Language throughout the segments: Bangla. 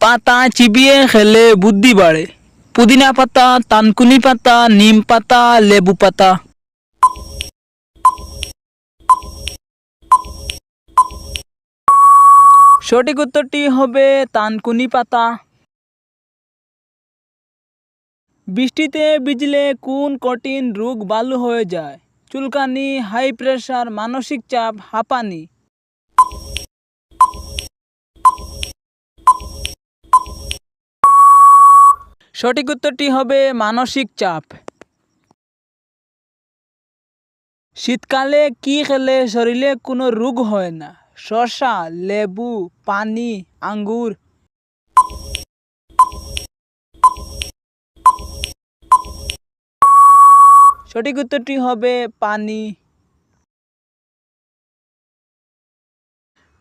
পাতা চিবিয়ে খেলে বুদ্ধি বাড়ে। পুদিনা পাতা, তানকুনি পাতা, নিম পাতা, লেবু পাতা। সঠিক উত্তরটি হবে তানকুনি পাতা। বৃষ্টিতে ভিজলে কোন কঠিন রোগ ভালো হয়ে যায়? চুলকানি, হাই প্রেশার মানসিক চাপ, হাঁপানি। সঠিক উত্তরটি হবে মানসিক চাপ। শীতকালে কি খেলে শরীরে কোনো রোগ হয় না? শসা, লেবু, পানি, আঙ্গুর। সঠিক উত্তরটি হবে পানি।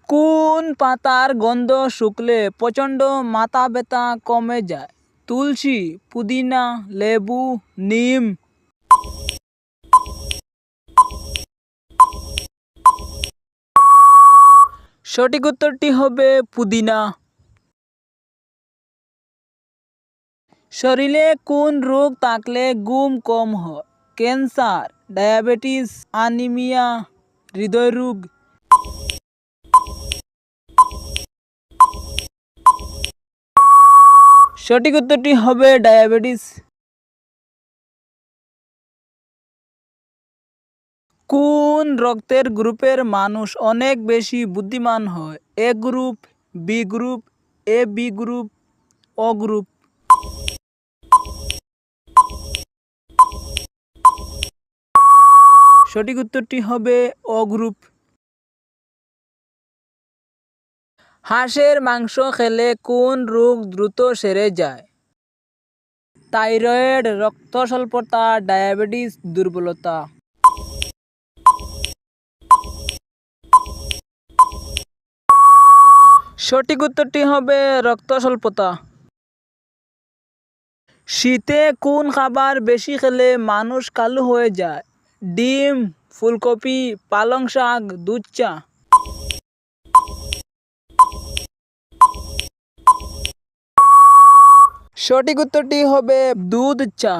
কোন পাতার গন্ধ শুকলে প্রচণ্ড মাথা ব্যথা কমে যায়? তুলসী, পুদিনা, লেবু, নিম। সঠিক উত্তরটি হবে পুদিনা। শরীরে কোন রোগ থাকলে ঘুম কম হয়? ক্যান্সার, ডায়াবেটিস আনিমিয়া হৃদয়রোগ। সঠিক উত্তরটি হবে ডায়াবেটিস। কোন রক্তের গ্রুপের মানুষ অনেক বেশি বুদ্ধিমান হয়? A group, B group, A, B group O group? সঠিক উত্তরটি হবে ও গ্রুপ। হাঁসের মাংস খেলে কোন রোগ দ্রুত সেরে যায়? থাইরয়েড, রক্ত স্বল্পতা, ডায়াবেটিস, দুর্বলতা। সঠিক উত্তরটি হবে রক্ত স্বল্পতা। শীতে কোন খাবার বেশি খেলে মানুষ কালো হয়ে যায়? ডিম, ফুলকপি, পালং শাক, দুধ চা। সঠিক উত্তরটি হবে দুধ চা।